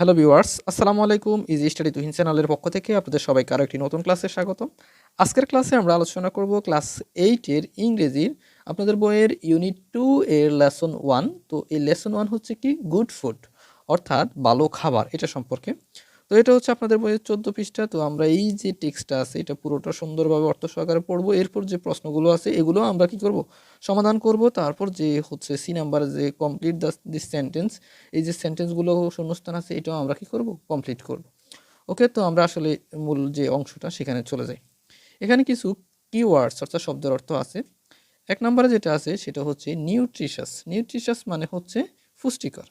Hello viewers আসসালামু আলাইকুম easy study Tuhin চ্যানেলের পক্ষ থেকে আপনাদের সবাইকে আরও একটি নতুন ক্লাসে স্বাগতম। আজকের ক্লাসে আমরা আলোচনা করব ক্লাস এইটের ইংরেজির আপনাদের বইয়ের ইউনিট টু এর লেসন ওয়ান তো এই লেসন ওয়ান হচ্ছে কি গুড ফুড অর্থাৎ ভালো খাবার, এটা সম্পর্কে। তো এটা হচ্ছে আপনাদের বইয়ের চোদ্দ পৃষ্ঠা। তো আমরা এই যে টেক্সটটা আছে, এটা পুরোটা সুন্দরভাবে অর্থ সহকারে পড়ব। এরপর যে প্রশ্নগুলো আছে, এগুলো আমরা কি করব? সমাধান করব। তারপর যে হচ্ছে সি নাম্বার যে কমপ্লিট দ্য দিস সেন্টেন্স এই যে সেন্টেন্সগুলো শূন্যস্থান আছে, এটাও আমরা কি করব? কমপ্লিট করব। ওকে, তো আমরা আসলে মূল যে অংশটা, সেখানে চলে যাই। এখানে কিছু কিওয়ার্ডস অর্থাৎ শব্দের অর্থ আছে। এক নম্বরে যেটা আছে, সেটা হচ্ছে নিউট্রিশাস নিউট্রিশাস মানে হচ্ছে পুষ্টিকর।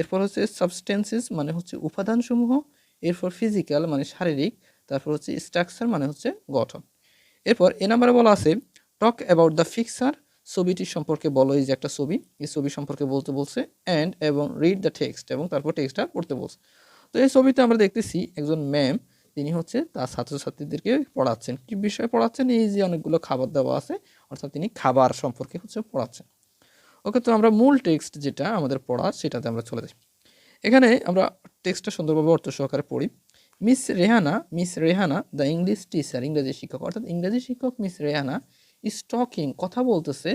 এরপর হচ্ছে সাবস্টেন্সেস মানে হচ্ছে উপাদানসমূহ। এরপর ফিজিক্যাল মানে শারীরিক, তারপর হচ্ছে স্ট্রাকচার মানে হচ্ছে গঠন। এরপর এ নাম্বারে বলা আছে টক অ্যাবাউট দ্য ফিক্সার ছবিটি সম্পর্কে বলো, এই যে একটা ছবি, এই ছবি সম্পর্কে বলতে বলছে অ্যান্ড এবং রিড দ্য টেক্সট এবং তারপর টেক্সটটা পড়তে বলছে। তো এই ছবিতে আমরা দেখতেছি একজন ম্যাম তিনি হচ্ছে তার ছাত্রছাত্রীদেরকে পড়াচ্ছেন। কি বিষয়ে পড়াচ্ছেন? এই যে অনেকগুলো খাবার দেওয়া আছে, অর্থাৎ তিনি খাবার সম্পর্কে হচ্ছে পড়াচ্ছেন। ওকে, তো আমরা মূল টেক্সট যেটা আমাদের পড়া সেটাতে আমরা চলে যাই। এখানে আমরা টেক্সটটা সুন্দরভাবে অর্থ সহকারে পড়ি। Miss Rehana miss Rehana the English teacher, ইংরেজি শিক্ষক। অর্থাৎ ইংরেজি শিক্ষক মিস রেহানা ইজ টকিং কথা বলতেছে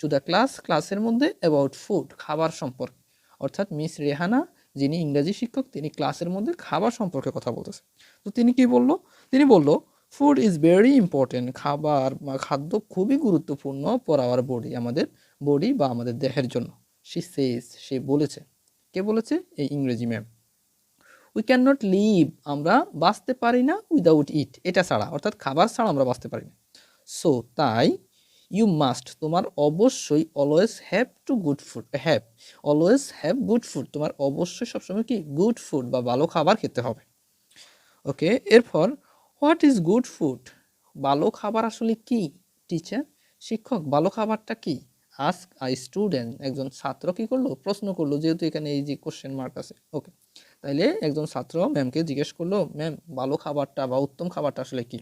টু দ্য ক্লাস ক্লাসের মধ্যে অ্যাবাউট ফুড খাবার সম্পর্কে। অর্থাৎ মিস রেহানা যিনি ইংরেজি শিক্ষক, তিনি ক্লাসের মধ্যে খাবার সম্পর্কে কথা বলতেছে। তো তিনি কি বলল? তিনি বলল ফুড ইজ ভেরি ইম্পর্টেন্ট খাবার বা খাদ্য খুবই গুরুত্বপূর্ণ ফর আওয়ার বডি আমাদের বডি বা আমাদের দেহের জন্য। সে সে বলেছে। কে বলেছে? এই ইংরেজি ma'am. We can not live আমরা বাঁচতে পারি না উইদাউট ইট এটা ছাড়া, অর্থাৎ খাবার ছাড়া আমরা বাঁচতে পারি না। সো তাই ইউ মাস্ট তোমার অবশ্যই always have to good food have always have good food তোমার অবশ্যই সবসময় কি গুড ফুড বা ভালো খাবার খেতে হবে। ওকে এরপর হোয়াট ইজ গুড ফুড ভালো খাবার আসলে কি টিচার শিক্ষক, ভালো খাবারটা কি? আস্ক আই স্টুডেন্ট একজন ছাত্র কি করল? প্রশ্ন করল, যেহেতু এখানে এই যে কোশ্চেন মার্ক আছে। ওকে তাইলে একজন ছাত্র ম্যামকে জিজ্ঞেস করল ম্যাম ভালো খাবারটা বা উত্তম খাবারটা আসলে কি?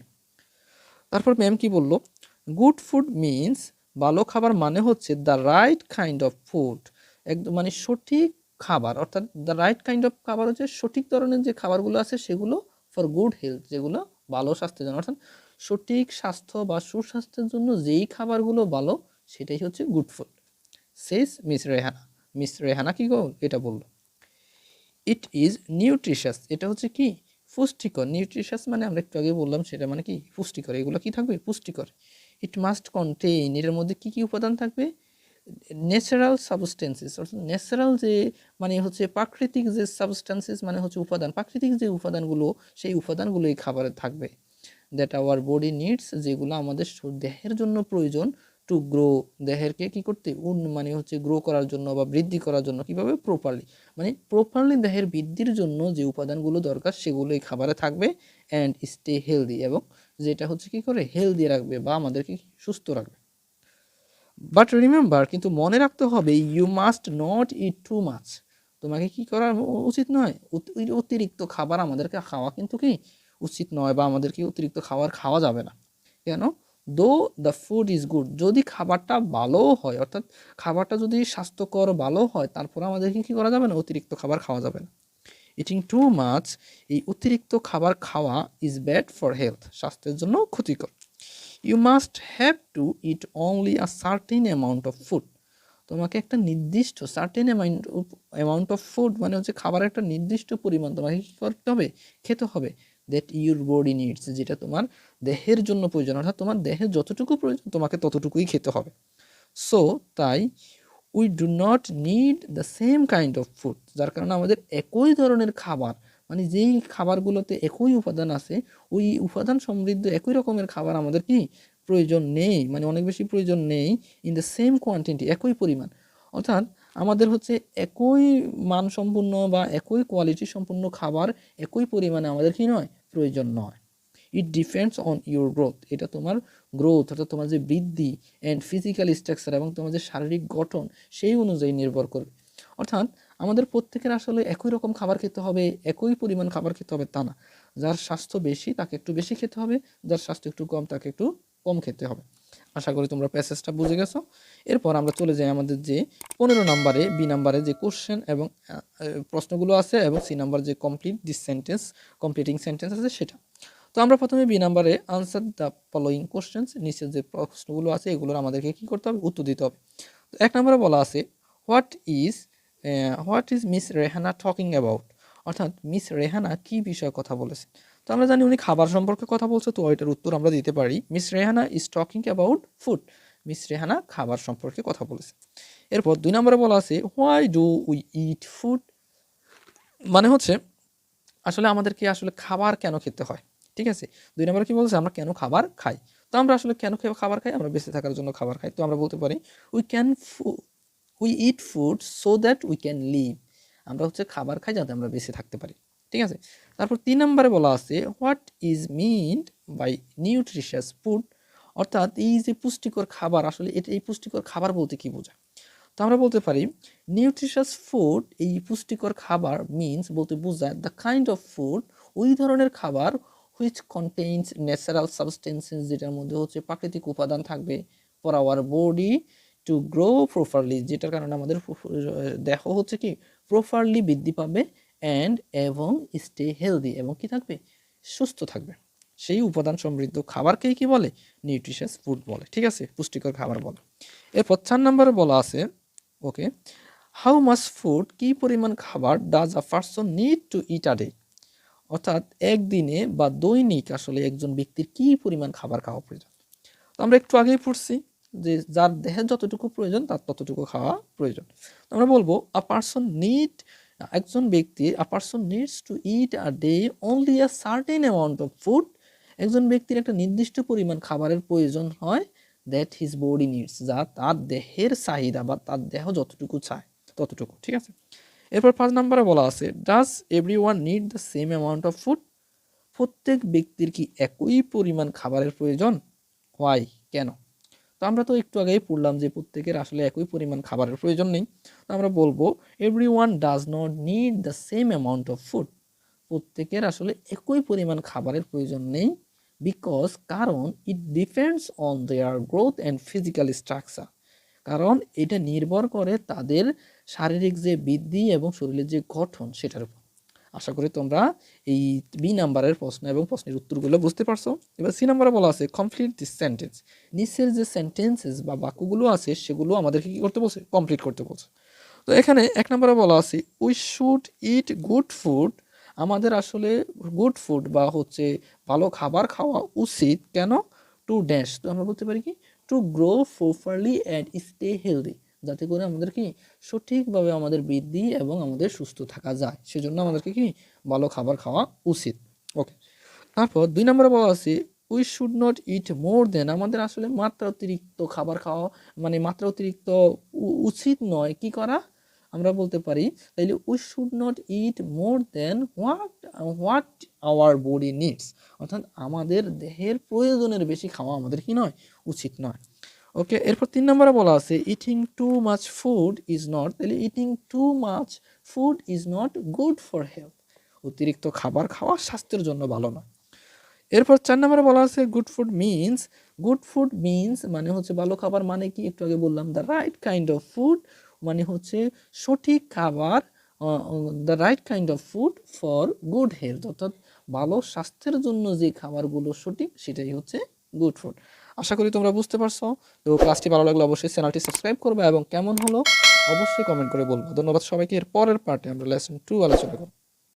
তারপর ম্যাম কি বলল গুড ফুড মিনস ভালো খাবার মানে হচ্ছে the right kind of food একদম মানে সঠিক খাবার, অর্থাৎ দ্য রাইট কাইন্ড অফ খাবার হচ্ছে সঠিক ধরনের যে খাবারগুলো আছে সেগুলো ফর গুড হেলথ যেগুলো ভালো স্বাস্থ্যের জন্য। অর্থাৎ সঠিক স্বাস্থ্য বা সুস্বাস্থ্যের জন্য যেই খাবারগুলো ভালো, সেটাই হচ্ছে good food says miss Rehana miss Rehana কি গো? এটা বলল। It is nutritious. এটা হচ্ছে কি? পুষ্টিকর। নিউট্রিশাস মানে আমরা একটু আগে বললাম, সেটা মানে কি? পুষ্টিকর। এগুলো কি থাকবে? পুষ্টিকর। ইট মাস্ট কন্টেইন এটার মধ্যে কি কি উপাদান থাকবে? ন্যাচারাল সাবস্টেন্সেস অর্থাৎ ন্যাচারাল যে মানে হচ্ছে প্রাকৃতিক যে সাবস্টেন্সেস মানে হচ্ছে উপাদান। প্রাকৃতিক যে উপাদানগুলো, সেই উপাদানগুলো এই খাবারে থাকবে। দ্যাট আওয়ার বডি নিডস যেগুলো আমাদের দেহের জন্য প্রয়োজন টু গ্রো দেহেরকে কি করতে? উন মানে হচ্ছে গ্রো করার জন্য বা বৃদ্ধি করার জন্য কীভাবে প্রপারলি মানে প্রপারলি দেহের বৃদ্ধির জন্য যে উপাদানগুলো দরকার সেগুলো এই খাবারে থাকবে অ্যান্ড স্টে হেলদি এবং যেটা হচ্ছে কি করে? হেলদি রাখবে বা আমাদেরকে সুস্থ রাখবে। বাট রিমেম্বার কিন্তু মনে রাখতে হবে you must not eat too much তোমাকে কি করা উচিত নয়? অতিরিক্ত খাবার আমাদেরকে খাওয়া কিন্তু কি উচিত নয় বা আমাদেরকে অতিরিক্ত খাবার খাওয়া যাবে না। কেন? দো দ্য ফুড ইজ গুড যদি খাবারটা ভালো হয়, অর্থাৎ খাবারটা যদি স্বাস্থ্যকর ভালো হয়, তারপর আমাদেরকে কি করা যাবে না? অতিরিক্ত খাবার খাওয়া যাবে না। ইটিং টু মাছ এই অতিরিক্ত খাবার খাওয়া ইজ ব্যাড ফর হেলথ স্বাস্থ্যের জন্য ক্ষতিকর। You must have to eat only a certain amount of food তোমাকে একটা নির্দিষ্ট certain amount amount of food মানে হচ্ছে খাবারের একটা নির্দিষ্ট পরিমাণ তোমাকে কী করতে হবে? খেতে হবে। দ্যাট ইউর বডি নিডস যেটা তোমার দেহের জন্য প্রয়োজন, অর্থাৎ তোমার দেহের যতটুকু প্রয়োজন, তোমাকে ততটুকুই খেতে হবে। সো তাই we do not need the same kind of food যার কারণে আমাদের একই ধরনের খাবার মানে যেই খাবারগুলোতে একই উপাদান আছে, ওই উপাদান সমৃদ্ধ একই রকমের খাবার আমাদের কি প্রয়োজন নেই মানে অনেক বেশি প্রয়োজন নেই ইন দ্য সেম কোয়ান্টিটি একই পরিমাণ। অর্থাৎ আমাদের হচ্ছে একই মানসম্পন্ন বা একই কোয়ালিটি সম্পন্ন খাবার একই পরিমাণে আমাদের কি নয় প্রয়োজন নয়। It depends on your growth এটা তোমার গ্রোথ অর্থাৎ তোমার যে বৃদ্ধি অ্যান্ড ফিজিক্যাল স্ট্রাকচার এবং তোমার যে শারীরিক গঠন, সেই অনুযায়ী নির্ভর করবে। অর্থাৎ আমাদের প্রত্যেকের আসলে একই রকম খাবার খেতে হবে, একই পরিমাণ খাবার খেতে হবে তা না। যার স্বাস্থ্য বেশি, তাকে একটু বেশি খেতে হবে, যার স্বাস্থ্য একটু কম, তাকে একটু কম খেতে হবে। আশা করি তোমরা প্যাসেজটা বুঝে গেছো। এরপর আমরা চলে যাই আমাদের যে পনেরো নাম্বারে, বি নাম্বারে যে কোশ্চেন এবং প্রশ্নগুলো আছে এবং সি নাম্বার যে complete this sentence completing sentence আছে সেটা। তো আমরা প্রথমে বি নাম্বারে আনসার দ্য ফলোয়িং কোশ্চেন্স নিচের যে প্রশ্নগুলো আছে এগুলোর আমাদেরকে কি করতে হবে? উত্তর দিতে হবে। তো এক নম্বরে বলা আছে what is what is miss Rehana talking about অর্থাৎ মিস রেহানা কি বিষয়ে কথা বলেছেন তো আমরা জানি উনি খাবার সম্পর্কে কথা বলছে, তো ওইটার উত্তর আমরা দিতে পারি। Miss Rehana is talking about food miss Rehana খাবার সম্পর্কে কথা বলেছে। এরপর দুই নম্বরে বলা আছে why do we eat food মানে হচ্ছে, আসলে আমাদেরকে আসলে খাবার কেন খেতে হয়? ঠিক আছে? দুই নম্বরে কি বলছে, আমরা কেন খাবার খাই? তো আমরা আসলে কেন খাবার খাই? আমরা বেঁচে থাকার জন্য খাবার খাই। তো আমরা বলতে পারি we can we eat food so that we can live আমরা হচ্ছে খাবার খাই যাতে আমরা বেঁচে থাকতে পারি। ঠিক আছে? তারপর তিন নম্বরে বলা আছে, what is meant by nutritious food? অর্থাৎ এই যে পুষ্টিকর খাবার, আসলে এটা, এই পুষ্টিকর খাবার বলতে কি বোঝায়? তো আমরা বলতে পারি, নিউট্রিশাস ফুড, এই পুষ্টিকর খাবার মিন্স বলতে বোঝায় দ্য কাইন্ড অফ ফুড ওই ধরনের খাবার হুইচ কন্টেইনস ন্যাচারাল সাবস্টেন্সেস যেটার মধ্যে হচ্ছে প্রাকৃতিক উপাদান থাকবে for our body to grow properly যেটার কারণে আমাদের দেহ হচ্ছে কি প্রপারলি বৃদ্ধি পাবে অ্যান্ড এবং স্টে হেলদি এবং কি থাকবে? সুস্থ থাকবে। সেই উপাদান সমৃদ্ধ খাবারকেই কি বলে? নিউট্রিশাস ফুড বলে। ঠিক আছে? পুষ্টিকর খাবার বলে। এরপর চার নম্বরে বলা আছে ওকে হাউ মাস ফুড কি পরিমাণ খাবার does a person need to eat a day অর্থাৎ একদিনে বা দৈনিক আসলে একজন ব্যক্তির কি পরিমাণ খাবার খাওয়া প্রয়োজন? তো আমরা একটু আগেই পড়ছি যে যার দেহে যতটুকু প্রয়োজন, তার ততটুকু খাওয়া প্রয়োজন। আমরা বলব আ পারসন নিড একজন ব্যক্তি a person needs to eat a day only a certain amount of food একজন ব্যক্তির একটা নির্দিষ্ট পরিমাণ খাবারের প্রয়োজন হয় দ্যাট হিজ বডি নিডস যা তার দেহের চাহিদা বা তার দেহ যতটুকু চায় ততটুকু, ঠিক আছে? এরপর পাঁচ নম্বরে বলা আছে does everyone need the same amount of food প্রত্যেক ব্যক্তির কি একই পরিমাণ খাবারের প্রয়োজন? হোয়াই কেন? তো আমরা তো একটু আগেই পড়লাম যে প্রত্যেকের আসলে একই পরিমাণ খাবারের প্রয়োজন নেই। তো আমরা বলব everyone does not need the same amount of food প্রত্যেকের আসলে একই পরিমাণ খাবারের প্রয়োজন নেই বিকজ কারণ it depends on their growth and physical structure কারণ এটা নির্ভর করে তাদের শারীরিক যে বৃদ্ধি এবং শরীরের যে গঠন সেটার উপর। আশা করি তোমরা এই বি নাম্বারের প্রশ্ন এবং প্রশ্নের উত্তরগুলো বুঝতে পারছ। এবার সি নাম্বারে বলা আছে কমপ্লিট দিস সেন্টেন্স নিচের যে সেন্টেন্সেস বা বাক্যগুলো আছে, সেগুলো আমাদেরকে কী করতে বলছে? কমপ্লিট করতে বলছে। তো এখানে এক নম্বরে বলা আছে we should eat good food আমাদের আসলে গুড ফুড বা হচ্ছে ভালো খাবার খাওয়া উচিত কেন? টু ড্যাশ তো আমরা বলতে পারি কি? To grow properly and stay healthy যাতে করে আমাদের কি সঠিকভাবে আমাদের বৃদ্ধি এবং আমাদের সুস্থ থাকা যায়। সেজন্য আমাদেরকে কি ভালো খাবার খাওয়া উচিত। ওকে তারপর দুই নম্বরে বলা আছে we should not eat more than আমাদের আসলে মাত্রা অতিরিক্ত খাবার খাওয়া মানে মাত্রা অতিরিক্ত উচিত নয়। কি করা? আমরা বলতে পারি তাইলে we should not eat more than what what our body needs অর্থাৎ আমাদের দেহের প্রয়োজনের বেশি খাওয়া আমাদের কি নয়? উচিত নয়। ওকে, এরপর তিন নম্বরে বলা আছে eating too much food is not তাহলে eating too much food is not good for health অতিরিক্ত খাবার খাওয়া স্বাস্থ্যের জন্য ভালো নয়। এরপর চার নম্বরে বলা আছে good food means good food means মানে হচ্ছে ভালো খাবার মানে কি? একটু আগে বললাম the right kind of food মানে হচ্ছে সঠিক খাবার the right kind of food for good health অর্থাৎ ভালো স্বাস্থ্যের জন্য যে খাবারগুলো সঠিক, সেটাই হচ্ছে গুড ফুড আশা করি তোমরা বুঝতে পারছ। তো ক্লাসটি ভালো লাগলে অবশ্যই চ্যানেলটি সাবস্ক্রাইব করবে এবং কেমন হলো অবশ্যই কমেন্ট করে বলব। ধন্যবাদ সবাইকে। এর পরের পার্টে আমরা লেসন টু আলোচনা করব।